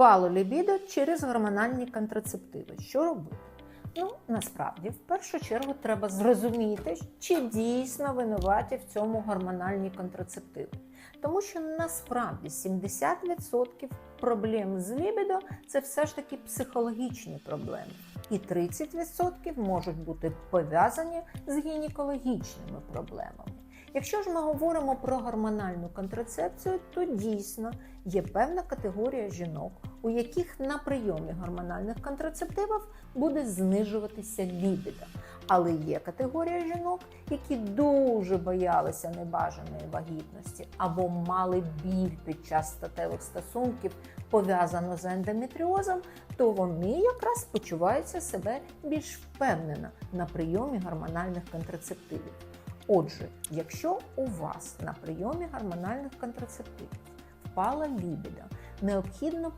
Впало лібідо через гормональні контрацептиви. Що робити? Ну, насправді, в першу чергу треба зрозуміти, чи дійсно винуваті в цьому гормональні контрацептиви. Тому що насправді 70% проблем з лібідо це все ж таки психологічні проблеми. І 30% можуть бути пов'язані з гінекологічними проблемами. Якщо ж ми говоримо про гормональну контрацепцію, то дійсно є певна категорія жінок, у яких на прийомі гормональних контрацептивів буде знижуватися лібідо. Але є категорія жінок, які дуже боялися небажаної вагітності або мали біль під час статевих стосунків, пов'язано з ендометріозом, то вони якраз почуваються себе більш впевнено на прийомі гормональних контрацептивів. Отже, якщо у вас на прийомі гормональних контрацептивів впала лібіда, необхідно